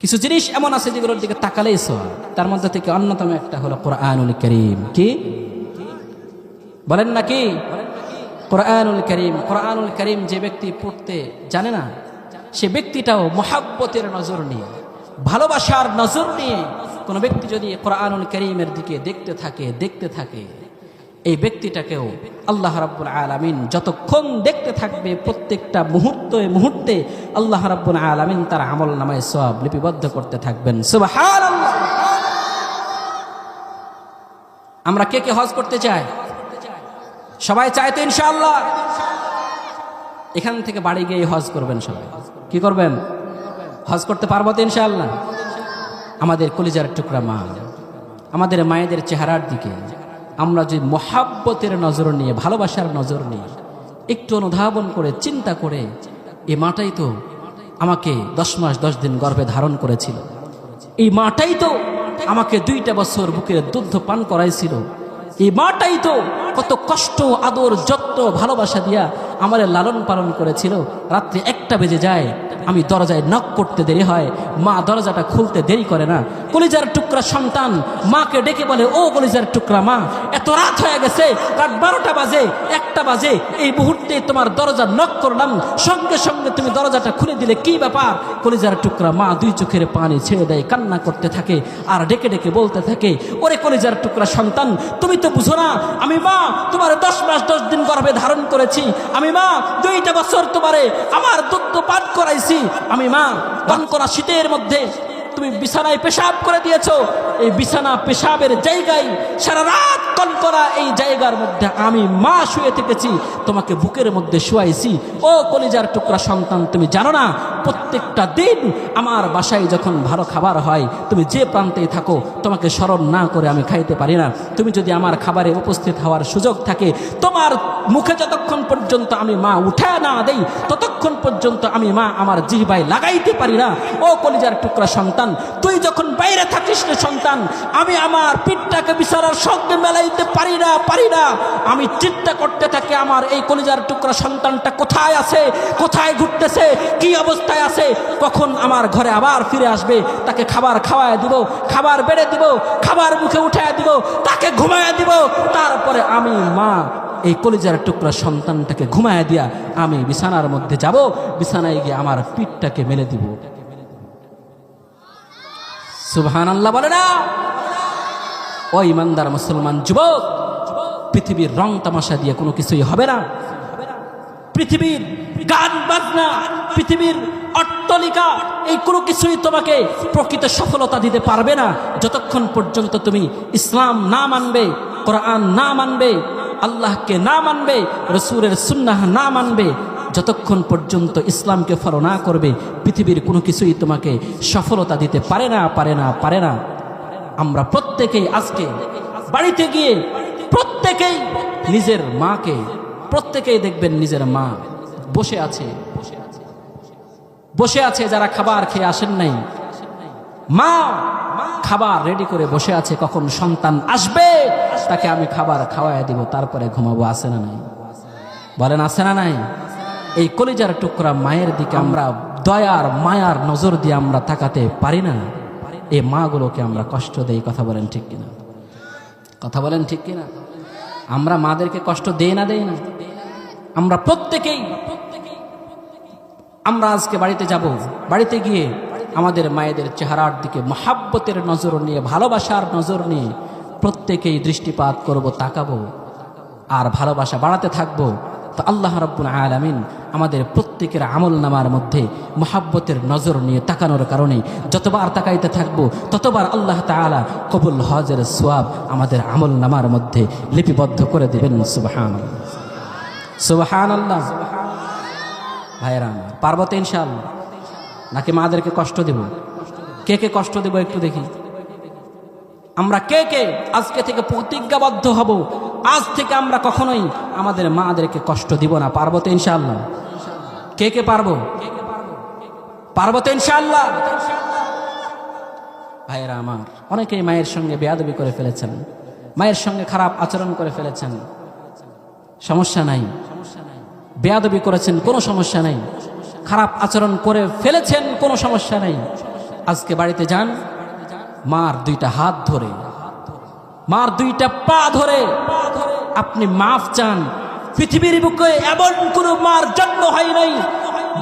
কিছু জিনিস এমন আছে যেগুলোর দিকে তাকালেই সোয়া তার মধ্যে থেকে অন্যতম একটা হলো কোরআনুল করিম। কি? বলেন না কি? কোরআনুল করিম। কোরআনুল করিম যে ব্যক্তি পড়তে জানে না, সে ব্যক্তিটাও মহাব্বতের নজর নিয়ে, ভালোবাসার নজর নিয়ে কোনো ব্যক্তি যদি কোরআনুল করিমের দিকে দেখতে থাকে দেখতে থাকে এই ব্যক্তিটাকেও আল্লাহ রাব্বুল আলামিন যতক্ষণ দেখতে থাকবে প্রত্যেকটা মুহূর্তে মুহূর্তে আল্লাহ রাব্বুল আলামিন তার আমল নামায় সব লিপিবদ্ধ করতে থাকবেন। আমরা কে কে হজ করতে চাই? সবাই চায় তো ইনশাআল্লাহ। এখান থেকে বাড়ি গিয়ে হজ করবেন সবাই। কি করবেন? হজ করতে পারব তো ইনশাআল্লাহ। আমাদের কলিজার টুকরা মা, আমাদের মায়েদের চেহারার দিকে আমরা যে মহাব্বতের নজর নিয়ে, ভালোবাসার নজর নিয়ে একটু অনুধাবন করে, চিন্তা করে এ মাটাই তো আমাকে দশ মাস, দশ দিন গর্ভে ধারণ করেছিল। এই মাটাই তো আমাকে দুইটা বছর বুকের দুগ্ধ পান করাইছিল। এই মাটাই তো কত কষ্ট, আদর, যত্ন, ভালোবাসা দিয়া আমার লালন পালন করেছিল। রাত্রে একটা বেজে যায় আমি দরজায় নক করতে দেরি হয়। মা দরজাটা খুলতে দেরি করে না। কলিজার টুকরা সন্তান মাকে ডেকে বলে, ও কলিজার টুকরা মা, এত রাত হয়ে গেছে, রাত বারোটা বাজে, একটা বাজে। এই মুহূর্তে তোমার দরজা নক করলাম। সঙ্গে সঙ্গে তুমি দরজাটা খুলে দিলে, কি ব্যাপার? কলিজার টুকরা মা দুই চোখের পানি ছেড়ে দেয়, কান্না করতে থাকে আর ডেকে ডেকে বলতে থাকে, ওরে কলিজার টুকরা সন্তান, তুমি তো বুঝো না, আমি মা, তোমার দশ মাস দশ দিন গর্ভে ধারণ করেছি। আমি মা, দুইটা বছর তোমারে আমার দুধ পান করাইছি আমি মা পান করা শীতের মধ্যে তুমি বিছানায় পেশাব করে দিয়েছ। এই বিছানা পেশাবের জায়গায় সারা রাত কন করা এই জায়গার মধ্যে আমি মা শুয়ে থেকেছি, তোমাকে বুকের মধ্যে শুয়াইছি। ও কলিজার টুকরা সন্তান, তুমি জানো না, প্রত্যেকটা দিন আমার বাসায় যখন ভালো খাবার হয়, তুমি যে প্রান্তেই থাকো, তোমাকে স্মরণ না করে আমি খাইতে পারি না। তুমি যদি আমার খাবারে উপস্থিত হওয়ার সুযোগ থাকে, তোমার মুখে যতক্ষণ পর্যন্ত আমি মা উঠে না দেই, ততক্ষণ পর্যন্ত আমি মা আমার জিহবাই লাগাইতে পারি না। ও কলিজার টুকরা সন্তান তুই যখন বাইরে থাকিস রে সন্তান, আমি আমার পিঠটাকে বিছানার সঙ্গে মেলাইতে পারি না পারি না। আমি চিন্তা করতে থাকি, আমার এই কলিজার টুকরা সন্তানটা কোথায় আছে, কোথায় ঘুরতেছে, কি অবস্থায় আছে? কখন আমার ঘরে আবার ফিরে আসবে? তাকে খাবার খাওয়ায় দিব, খাবার বেড়ে দিব, খাবার মুখে উঠায় দিব, তাকে ঘুমায় দিব। তারপরে আমি মা, এই কলিজার টুকরা সন্তানটাকে ঘুমায় দিয়া আমি বিছানার মধ্যে যাব, বিছানায় গিয়ে আমার পিঠটাকে মেলে দিব। সুবহান আল্লাহ বলে না। ও ইমানদার মুসলমান যুবক, পৃথিবীর রং তামাশা দিয়ে কোনো কিছুই হবে না। পৃথিবীর গান, বাজনা, পৃথিবীর অট্টলিকা, এই কোনো কিছুই তোমাকে প্রকৃত সফলতা দিতে পারবে না। যতক্ষণ পর্যন্ত তুমি ইসলাম না মানবে, কোরআন না মানবে, আল্লাহকে না মানবে রসুরের সুন্নাহ না মানবে যতক্ষণ পর্যন্ত ইসলামকে ফলো না করবে, পৃথিবীর কোনো কিছুই তোমাকে সফলতা দিতে পারে না পারে না পারে না। আমরা প্রত্যেকেই আজকে বাড়িতে গিয়ে প্রত্যেকেই নিজের মাকে, প্রত্যেকেই দেখবেন নিজের মা বসে আছে। বসে আছে যারা খাবার খেয়ে আসেন নাই। মা খাবার রেডি করে বসে আছে, কখন সন্তান আসবে তাকে আমি খাবার খাওয়াই দিব, তারপরে ঘুমাবো আসে না নাই? বলেন আসে না নাই? এই কলিজার টুকরা মায়ের দিকে আমরা দয়ার, মায়ার নজর দিয়ে আমরা তাকাতে পারি না। এই মাগুলোকে আমরা কষ্ট দেই, কথা বলেন ঠিক কিনা? কথা বলেন ঠিক কিনা? আমরা মাদেরকে কষ্ট দেই না দেই না? আমরা প্রত্যেকেই, আমরা আজকে বাড়িতে যাব। বাড়িতে গিয়ে আমাদের মায়েদের চেহারার দিকে মহাব্বতের নজর নিয়ে, ভালোবাসার নজর নিয়ে প্রত্যেকেই দৃষ্টিপাত করব, তাকাবো। আর ভালোবাসা বাড়াতে থাকব। তো আল্লাহ রব্বুল আলমিন আমাদের প্রত্যেকের আমল নামার মধ্যে মহাব্বতের নজর নিয়ে তাকানোর কারণে যতবার তাকাইতে থাকব, ততবার আল্লাহ তালা কবুল হজের সোয়াব আমাদের আমল নামার মধ্যে লিপিবদ্ধ করে দেবেন। সুবাহান সুবাহান আল্লাহ ভাইয়েরা আমার পার্বত ইনশাআল্লাহ, নাকি মাদেরকে কষ্ট দেব? কে কে কষ্ট দেব একটু দেখি। আমরা কে কে আজকে থেকে প্রতিজ্ঞাবদ্ধ হব, আজ থেকে আমরা কখনোই আমাদের মাদেরকে কষ্ট দিব না, পার্বত তো ইনশাআল্লাহ। কে কে পারব? পারব তো ইনশাআল্লাহ। ভাইয়েরা আমার, অনেকেই মায়ের সঙ্গে বেয়াদবি করে ফেলেছেন, মায়ের সঙ্গে খারাপ আচরণ করে ফেলেছেন। সমস্যা নাই। বেয়াদবি করেছেন, কোনো সমস্যা নেই। খারাপ আচরণ করে ফেলেছেন, কোনো সমস্যা নেই। আজকে বাড়িতে যান, মার দুইটা হাত ধরে। মার দুইটা পা ধরে। আপনি মাফ চান পৃথিবীর বুকে এমন কোন মার জন্ম হয় নাই,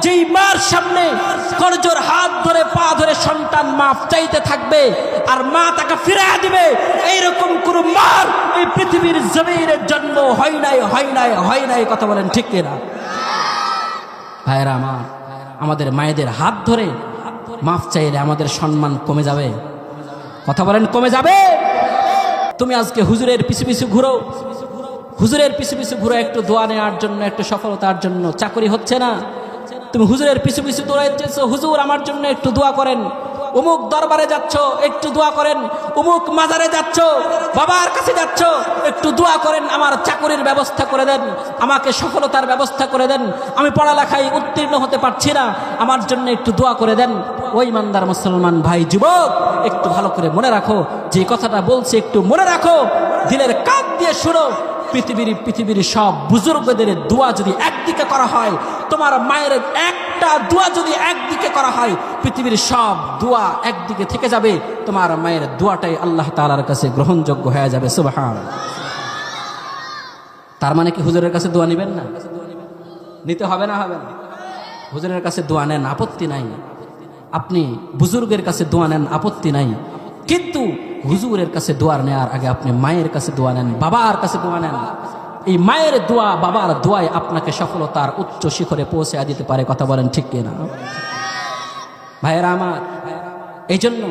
যেই মার সামনে করজোর হাত ধরে, পা ধরে সন্তান মাফ চাইতে থাকবে আর মা তাকে ফিরে দিবে। এইরকম কোন মার এই পৃথিবীর জমির জন্ম হয় নাই হয় নাই হয় নাই, কথা বলেন ঠিক কিনা? ভাইরা আমার, আমাদের মায়েদের হাত ধরে মাফ চাইলে আমাদের সম্মান কমে যাবে। কথা বলেন, কমে যাবে? তুমি আজকে হুজুরের পিছু পিছু ঘুরো। হুজুরের পিছু পিছু ঘুরো একটু দোয়া নেওয়ার জন্য, একটু সফলতার জন্য। চাকরি হচ্ছে না। তুমি হুজুরের পিছু পিছু দৌড়াইতেছো হুজুর আমার জন্য একটু দোয়া করেন। অমুক দরবারে যাচ্ছ, একটু দোয়া করেন। অমুক মাজারে যাচ্ছ, বাবার কাছে যাচ্ছ, একটু দোয়া করেন। আমার চাকরির ব্যবস্থা করে দেন, আমাকে সফলতার ব্যবস্থা করে দেন। আমি পড়ালেখায় উত্তীর্ণ হতে পারছি না, আমার জন্য একটু দোয়া করে দেন। ওই মান্দার মুসলমান ভাই, যুবক, একটু ভালো করে মনে রাখো। যে কথাটা বলছে, একটু মনে রাখো। দিলের কাপ দিয়ে শুনো। পৃথিবীর পৃথিবীর সব বুজুর্গদের দোয়া যদি একদিকে করা হয়, তোমার মায়ের একটা দোয়া যদি একদিকে করা হয়, পৃথিবীর সব দোয়া একদিকে থেকে যাবে, তোমার মায়ের দোয়াটাই আল্লাহ তালার কাছে গ্রহণযোগ্য হয়ে যাবে, সুবাহান। তার মানে কি হুজুরের কাছে দোয়া নেবেন না? নিতে হবে না হবে না। হুজুরের কাছে দোয়া নেন, আপত্তি নাই। আপনি বুজুর্গের কাছে দোয়া নেন, আপত্তি নাই। কিন্তু হুজুরের কাছে দোয়ার নেওয়ার আগে আপনি মায়ের কাছে দোয়া নেন, বাবার কাছে দোয়া নেন। এই মায়ের দোয়া, বাবার দোয়ায় আপনাকে সফলতার উচ্চ শিখরে পৌঁছে দিতে পারে, কথা বলেন ঠিক কিনা? ভাইয়েরা আমার এই জন্য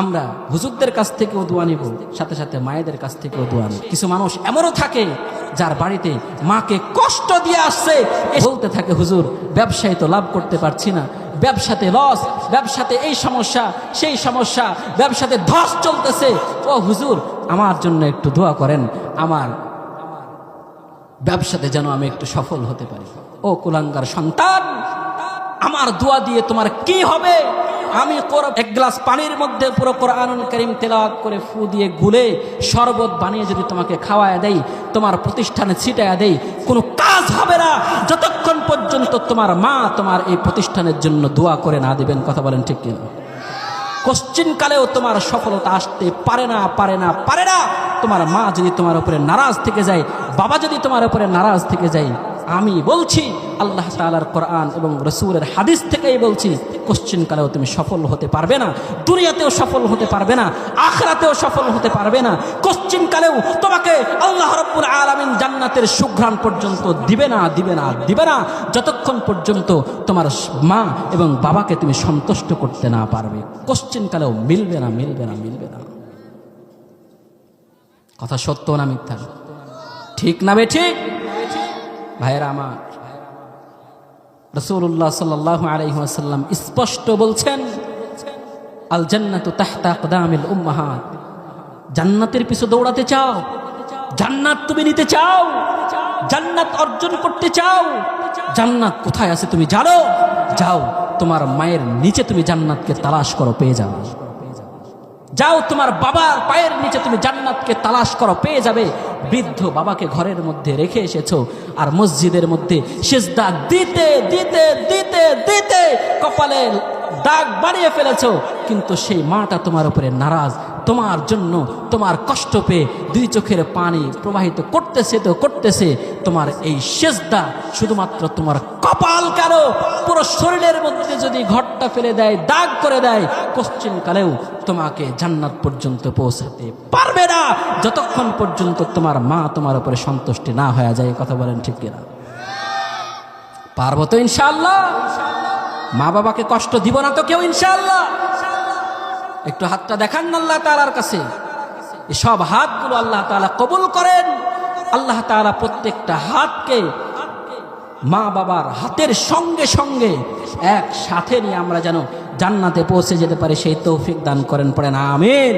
আমরা হুজুরদের কাছ থেকেও দোয়া নিব, সাথে সাথে মায়েদের কাছ থেকেও দোয়া নিব। কিছু মানুষ এমনও থাকে যার বাড়িতে মাকে কষ্ট দিয়ে আসছে, বলতে থাকে, হুজুর, ব্যবসায় তো লাভ করতে পারছি না ব্যবসাতে লস ব্যবসাতে এই সমস্যা, সেই সমস্যা, ব্যবসাতে ধস চলতেছে। ও হুজুর, আমার জন্য একটু দোয়া করেন, আমার ব্যবসাতে যেন আমি একটু সফল হতে পারি। ও কুলাঙ্গার সন্তান, আমার দোয়া দিয়ে তোমার কি হবে? আমি এক গ্লাস পানির মধ্যে পুরো কোরআনুল করিম তেলাওয়াত করে ফু দিয়ে গুলে শরবত বানিয়ে যদি তোমাকে খাওয়ায় দেই, তোমার প্রতিষ্ঠানে ছিটায় দেই, কোনো কাজ হবে না। যতক্ষণ পর্যন্ত তোমার মা তোমার এই প্রতিষ্ঠানের জন্য দোয়া করে না দিবেন, কথা বলেন ঠিক কিনা? কোশ্চিনকালেও তোমার সফলতা আসতে পারে না পারে না পারে না। তোমার মা যদি তোমার উপরে নারাজ থেকে যায়, বাবা যদি তোমার উপরে নারাজ থেকে যায়, আমি বলছি, আল্লাহ তালার কোরআন এবং রসুলের হাদিস থেকেই বলছি কোশ্চিনকালেও তুমি সফল হতে পারবে না। দুনিয়াতেও সফল হতে পারবে না। আখরাতেও সফল হতে পারবে না। কোশ্চিনকালেও তোমাকে আল্লাহ রব্বুল আলমিন জান্নাতের সুঘ্রাণ পর্যন্ত দিবে না দিবে না দিবে না। যতক্ষণ পর্যন্ত তোমার মা এবং বাবাকে তুমি সন্তুষ্ট করতে না পারবে। কোশ্চিনকালেও মিলবে না মিলবে না মিলবে না। কথা সত্য না মিথ্যা? ঠিক না বে ঠিক ভাইয়েরা আমার রসুল্লাহ সাল্লাহ আলহিহাসাল্লাম স্পষ্ট বলছেন আল জান্নাত তাহতা কদামিল উম্মাহাত। জান্নাতের পিছু দৌড়াতে চাও, জান্নাত তুমি নিতে চাও, জান্নাত অর্জন করতে চাও। জান্নাত কোথায় আছে তুমি জানো? যাও, তোমার মায়ের নিচে তুমি জান্নাতকে তালাশ করো, পেয়ে যাও যাও তোমার বাবার পায়ের নিচে তুমি জান্নাতকে তালাশ করো, পেয়ে যাবে। বৃদ্ধ বাবাকে ঘরের মধ্যে রেখে এসেছ আর মসজিদের মধ্যে সেজদা দিতে দিতে দিতে দিতে কপালে দাগ বাড়িয়ে ফেলেছ। কিন্তু সেই মাটা তোমার উপরে নারাজ। তোমার জন্য তোমার কষ্ট পেয়ে দুই চোখের পানি প্রবাহিত করতেছে তো করতেছে, তোমার এই সেজদা শুধুমাত্র তোমার কপাল কারও পুরো শরীরের মধ্যে যদি ঘরটা ফেলে দেয়, দাগ করে দেয় কোশ্চিন কালেও তোমাকে জান্নাত পর্যন্ত পৌঁছাতে পারবে না। যতক্ষণ পর্যন্ত তোমার মা তোমার উপরে সন্তুষ্টি না হয়ে যায় কথা বলেন ঠিক কিনা? পারব তো ইনশাল্লাহ মা বাবাকে কষ্ট দিব না তো কেউ ইনশাল্লাহ একটু হাতটা দেখান আল্লাহ তালার কাছে। সব হাতগুলো আল্লাহ তালা কবুল করেন। আল্লাহ তালা প্রত্যেকটা হাতকে মা বাবার হাতের সঙ্গে সঙ্গে এক সাথে নিয়ে আমরা যেন জান্নাতে পৌঁছে যেতে পারি, সেই তৌফিক দান করেন, পড়েন, আমিন।